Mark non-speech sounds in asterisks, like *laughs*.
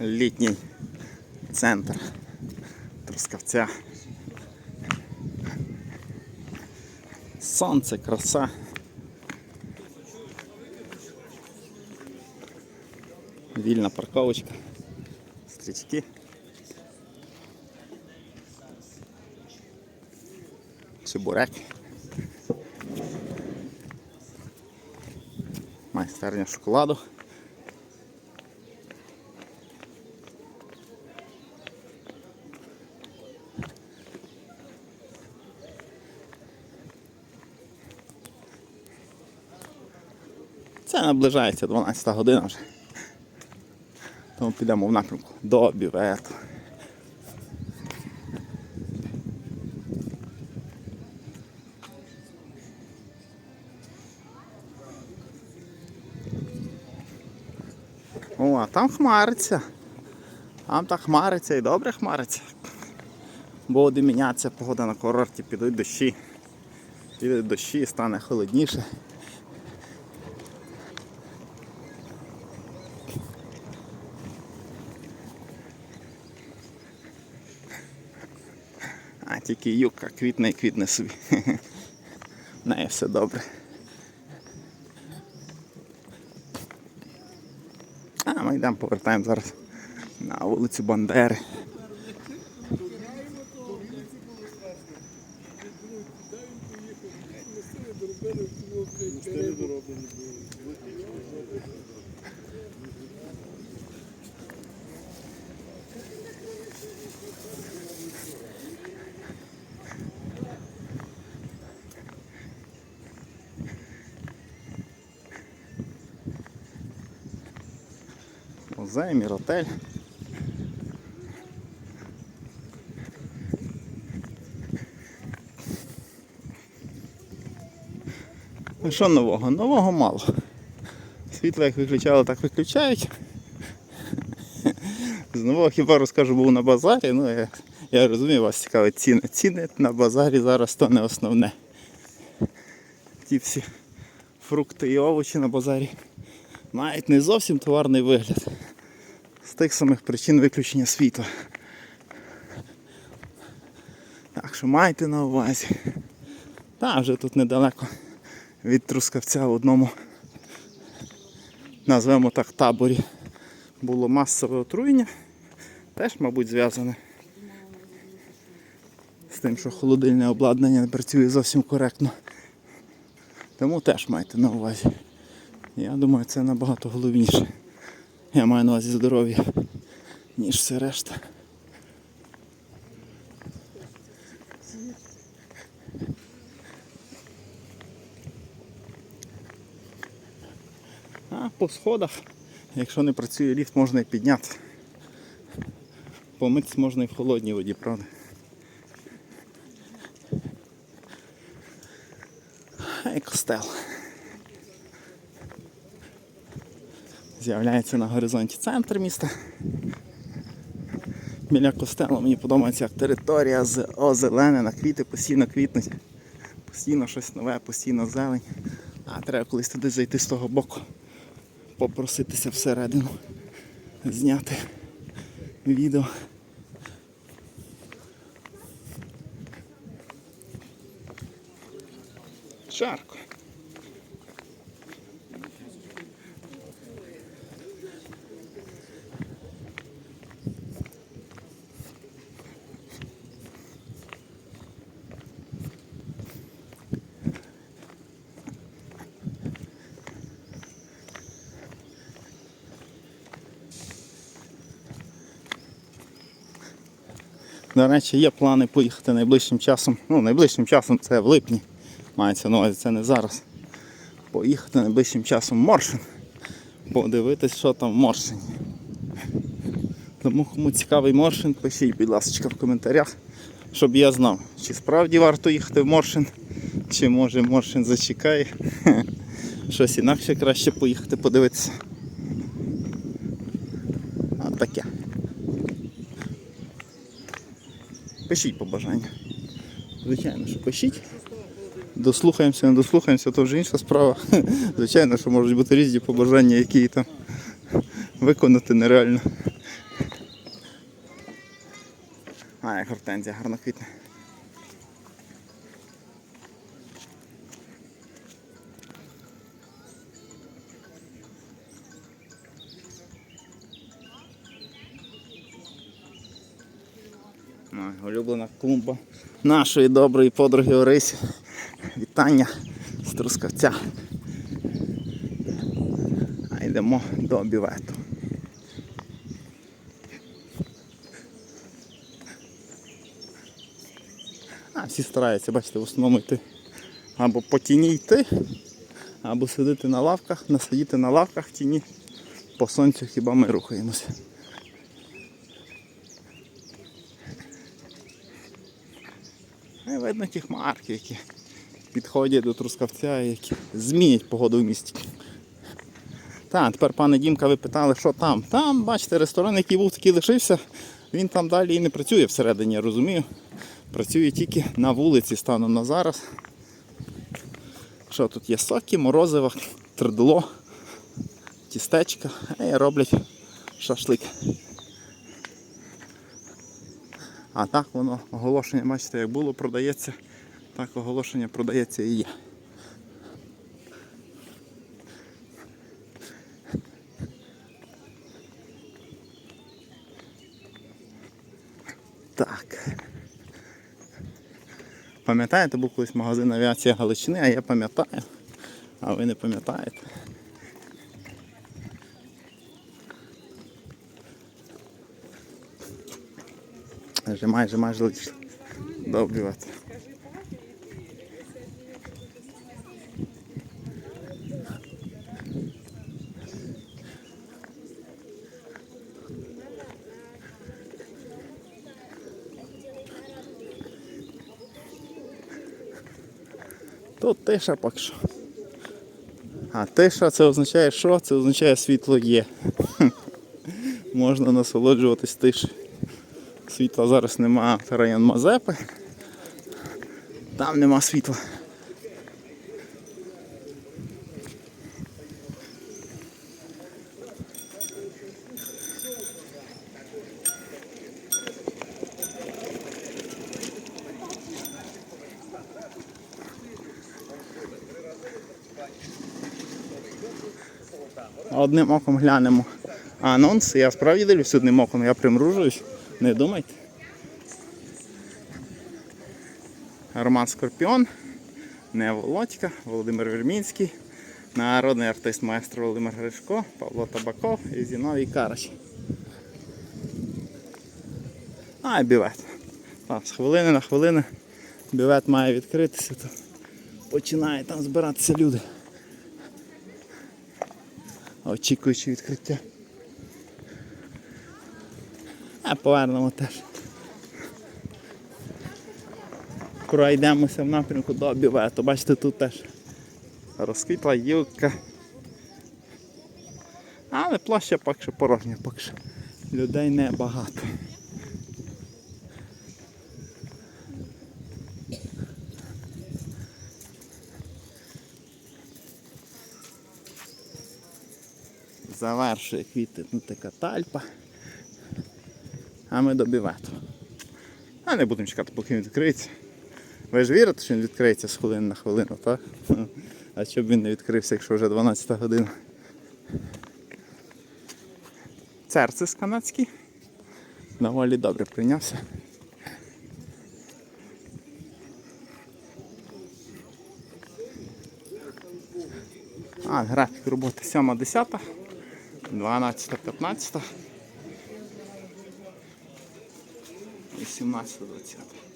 літній центр Трускавця. Сонце, краса. Вільна парковочка. Стрічки. Чебурек. Майстерня шоколаду. Це наближається 12 година вже. Тому підемо в напрямку до бювету. О, а там хмариться. Там так хмариться і добре хмариться. Буде мінятися погода на курорті, підуть дощі. Підуть дощі, стане холодніше. Тільки юка квітне і квітне собі. *laughs* В неї все добре. А ми йдемо, повертаємо зараз на вулицю Бандери. Музей, міротель. Ну що нового? Нового мало. Світло як виключали, так виключають. З нового хіба розкажу, був на базарі. Ну, я, я розумію, вас цікавить ціни. Ціни на базарі зараз то не основне. Ті всі фрукти і овочі на базарі мають не зовсім товарний вигляд. З тих самих причин виключення світла. Так що майте на увазі. Та вже тут недалеко від Трускавця в одному, назвемо так, таборі було масове отруєння. Теж, мабуть, зв'язане з тим, що холодильне обладнання не працює зовсім коректно. Тому теж майте на увазі. Я думаю, це набагато головніше. Я маю на увазі здоров'я, ніж все решта. А по сходах, якщо не працює ліфт, можна і підняти. Помитись можна і в холодній воді, правда? І костел. З'являється на горизонті центр міста. Біля костела мені подобається як територія з озеленена, квіти постійно квітнуть. Постійно щось нове, постійно зелень. А треба колись туди зайти з того боку, попроситися всередину, зняти відео. Жарко. До речі, є плани поїхати найближчим часом. Ну, найближчим часом це в липні. Мається увазі, це не зараз. Поїхати найближчим часом в Моршин. Подивитись, що там в Моршині. Тому кому цікавий Моршин, пишіть, будь ласка, в коментарях, щоб я знав, чи справді варто їхати в Моршин, чи може Моршин зачекає. *laughs* Щось інакше краще поїхати подивитися. Пишіть побажання. Звичайно, що пишіть. Дослухаємося, не дослухаємося, то вже інша справа. *laughs* Звичайно, що можуть бути різні побажання, які там виконати нереально. А, як гортензія гарно квітне. Улюблена клумба нашої доброї подруги Орисі. Вітання з Трускавця. А йдемо до бювету. А, всі стараються, бачите, в основному йти або по тіні йти, або сидіти на лавках, насидіти на лавках в тіні. По сонцю хіба ми рухаємося. І видно ті хмарки, які підходять до Трускавця, і які змінять погоду в місті. Так, тепер пане Дімка, ви питали, що там. Там, бачите, ресторан, який був такий лишився, він там далі і не працює всередині, я розумію. Працює тільки на вулиці станом на зараз. Що тут є соки, морозиво, твердло, тістечка і роблять шашлик. А так воно оголошення, бачите, як було, продається, так оголошення продається і є. Так. Пам'ятаєте, був колись магазин авіація Галичини, а я пам'ятаю. А ви не пам'ятаєте. Вже майже майже лише добрювати. Тут тиша поки що. А тиша це означає що? Це означає світло є. *laughs* Можна насолоджуватись тишею. Світла зараз нема це район Мазепи. Там нема світла. Одним оком глянемо анонси. Я справді дивлюсь одним оком, я примружуюсь. Не думайте. Роман Скорпіон, не Володька, Володимир Вельмінський, народний артист майстер Володимир Гришко, Павло Табаков і Зіновій Карач. А, бівет. Так, з хвилини на хвилину бівет має відкритися, то починає там збиратися люди. Очікуючи відкриття. А повернемо теж. Пройдемося в напрямку до бювету. Бачите, тут теж розквітла юбка. Але площа поки що порожня, поки що людей небагато. Завершує квіти ну, така тальпа. А ми до бювету. А не будемо чекати, поки він відкриється. Ви ж вірите, що він відкриється з хвилини на хвилину, так? А щоб він не відкрився, якщо вже 12 година. Церцис канадський. Доволі добре прийнявся. А, графік роботи 7-10, 12-15. 18-20.